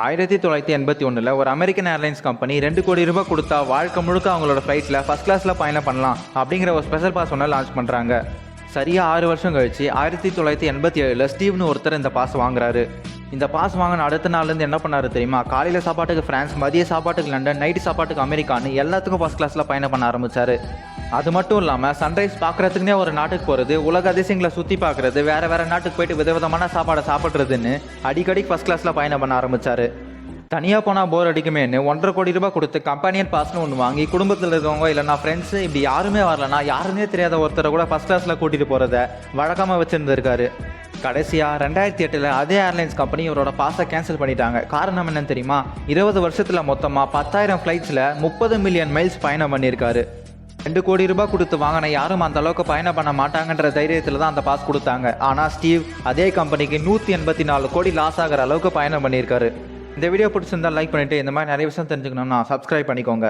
ஆயிரத்தி தொள்ளாயிரத்தி எண்பத்தி ஒன்றில் ஒரு அமெரிக்கன் ஏர்லைன்ஸ் கம்பெனி ரெண்டு கோடி ரூபாய் கொடுத்தா வாழ்க்கை முழுக்க அவங்களோட ஃப்ளைட்டில் ஃபஸ்ட் கிளாஸில் பயணம் பண்ணலாம் அப்படிங்கிற ஒரு ஸ்பெஷல் பாஸ் ஒன்று லான்ச் பண்ணுறாங்க சரியாக ஆறு வருஷம் கழிச்சு ஆயிரத்தி தொள்ளாயிரத்தி எண்பத்தி ஏழில் ஸ்டீவ்னு ஒருத்தர் இந்த பாஸ் வாங்குறாரு. இந்த பாஸ் வாங்கின அடுத்த நாள்லேருந்து என்ன பண்ணாரு தெரியுமா? காலையில் சாப்பாட்டுக்கு ஃப்ரான்ஸ் மதிய சாப்பாட்டுக்கு லண்டன் நைட்டு சாப்பாட்டுக்கு அமெரிக்கான்னு எல்லாத்துக்கும் ஃபஸ்ட் கிளாஸில் பயணம் பண்ண ஆரம்பிச்சாரு. அது மட்டும் இல்லாமல் சன்ரைஸ் பார்க்குறதுக்குனே ஒரு நாட்டுக்கு போகிறது உலக அதிசயங்களை சுற்றி பார்க்குறது வேறு வேறு நாட்டுக்கு போயிட்டு விதவிதமான சாப்பாடை சாப்பிட்றதுன்னு அடிக்கடி ஃபஸ்ட் கிளாஸில் பயணம் பண்ண ஆரம்பித்தார் தனியாக போனால் போர் அடிக்குமேன்னு ஒன்றரை கோடி ரூபாய் கொடுத்து கம்பெனியன் பாஸ்னு ஒன்று வாங்கி குடும்பத்தில் இருக்கவங்க இல்லைனா ஃப்ரெண்ட்ஸு இப்படி யாருமே வரலனா யாருமே தெரியாத ஒருத்தரை கூட ஃபஸ்ட் கிளாஸில் கூட்டிகிட்டு போகிறத வழக்கமாக வச்சுருந்துருக்காரு. கடைசியாக ரெண்டாயிரத்தி எட்டில் அதே ஏர்லைன்ஸ் கம்பெனி இவரோட பாஸை கேன்சல் பண்ணிட்டாங்க. காரணம் என்னன்னு தெரியுமா? இருபது வருஷத்தில் மொத்தமாக பத்தாயிரம் ஃப்ளைட்ஸில் முப்பது மில்லியன் மைல்ஸ் பயணம் பண்ணியிருக்காரு ரெண்டு கோடி ரூபாய் கொடுத்து வாங்கின யாரும் அந்த அளவுக்கு பயணம் பண்ண மாட்டாங்கன்ற தைரியத்தில் தான் அந்த பாஸ் கொடுத்தாங்க. ஆனால் ஸ்டீவ் அதே கம்பெனிக்கு நூற்றி எண்பத்தி நாலு கோடி லாஸ் ஆகிற அளவுக்கு பயணம் பண்ணியிருக்காரு இந்த வீடியோ பிடிச்சிருந்தா லைக் பண்ணிவிட்டு இந்த மாதிரி நிறைய விஷயம் தெரிஞ்சுக்கணும்னா சப்ஸ்கிரைப் பண்ணிக்கோங்க.